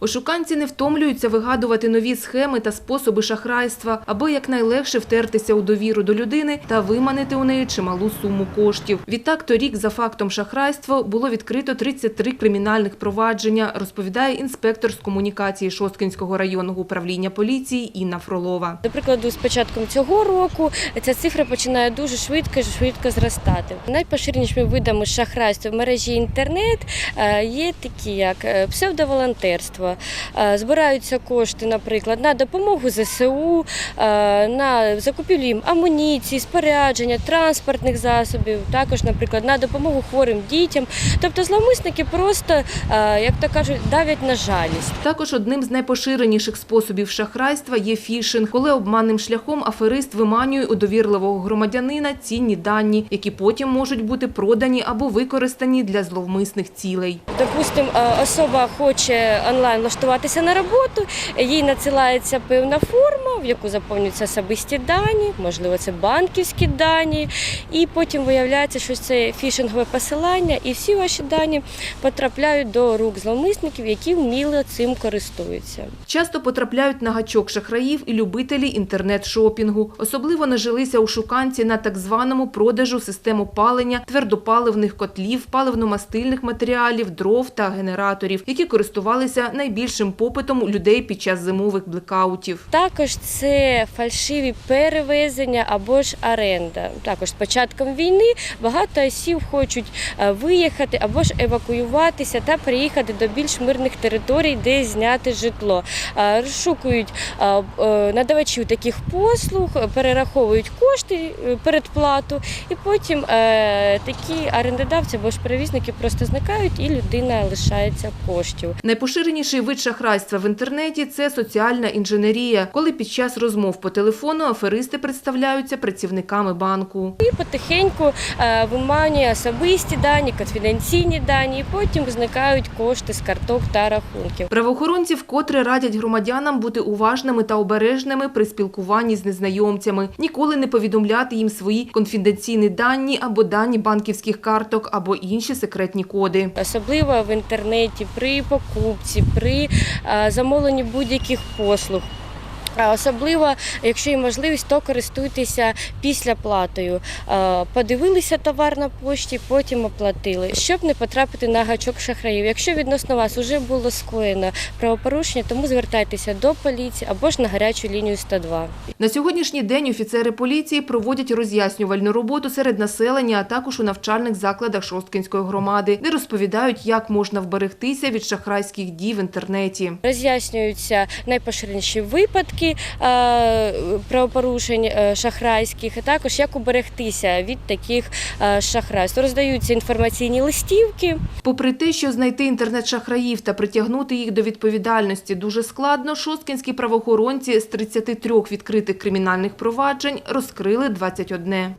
Ошуканці не втомлюються вигадувати нові схеми та способи шахрайства, аби якнайлегше втертися у довіру до людини та виманити у неї чималу суму коштів. Відтак, торік за фактом шахрайства було відкрито 33 кримінальних провадження, розповідає інспектор з комунікації Шосткинського районного управління поліції Інна Фролова. До прикладу, з початком цього року ця цифра починає дуже швидко швидко зростати. Найпоширенішими видами шахрайства в мережі інтернет е, є такі, як е, псевдоволонтерство. Е, Збираються кошти, наприклад, на допомогу ЗСУ, е, на закупівлю їм амуніції, спорядження, транспортних засобів, також, наприклад, на допомогу хворим дітям. Тобто зловмисники просто, е, як то кажуть, давлять на жалість. Також одним з найпоширеніших способів шахрайства є фішинг, коли обманним шляхом аферист виманює у довірливого громадянина цінні дані, які потім можуть бути продані або використані для зловмисних цілей. Допустим, е, особа хоче онлайн влаштуватися на роботу, їй надсилається певна форма, в яку заповнюються особисті дані, можливо, це банківські дані, і потім виявляється, що це фішингове посилання, і всі ваші дані потрапляють до рук зловмисників, які вміло цим користуються. Часто потрапляють на гачок шахраїв і любителі інтернет-шопінгу. Особливо нажилися у шуканці на так званому продажу систем опалення, твердопаливних котлів, паливно-мастильних матеріалів, дров та генераторів, які користувалися найбільшим попитом у людей під час зимових блекаутів. Також це фальшиві перевезення або ж оренда. Також з початком війни багато осіб хочуть е, виїхати або ж евакуюватися та приїхати до більш мирних територій, де зняти житло. Е, Розшукують е, надавачів таких послуг, перераховують кошти передплату, і потім такі орендодавці або ж перевізники просто зникають, і людина лишається коштів. Найпоширеніший вид шахрайства в інтернеті це соціальна інженерія, коли під час розмов по телефону аферисти представляються працівниками банку. І потихеньку е, виманює особисті дані, конфіденційні дані, і потім зникають кошти з карток та рахунків. Правоохоронці вкотре радять громадянам бути уважними та обережними при спілкуванні з незнайомцями, ніколи не повідомляти їм свої конфіденційні дані або дані банківських карток або інші секретні коди. Особливо в інтернеті при покупці, при е, замовленні будь-яких послуг. Особливо, якщо є можливість, то користуйтеся після платою. Подивилися товар на пошті, потім оплатили, щоб не потрапити на гачок шахраїв. Якщо відносно вас вже було скоєно правопорушення, тому звертайтеся до поліції або ж на гарячу лінію 102. На сьогоднішній день офіцери поліції проводять роз'яснювальну роботу серед населення, а також у навчальних закладах Шосткинської громади, де розповідають, як можна вберегтися від шахрайських дій в інтернеті. Роз'яснюються найпоширеніші випадки е, правопорушень е, шахрайських, і також як уберегтися від таких е, шахрайств. Роздаються інформаційні листівки. Попри те, що знайти інтернет-шахраїв та притягнути їх до відповідальності дуже складно, шосткінські правоохоронці з 33 відкритих кримінальних проваджень розкрили 21.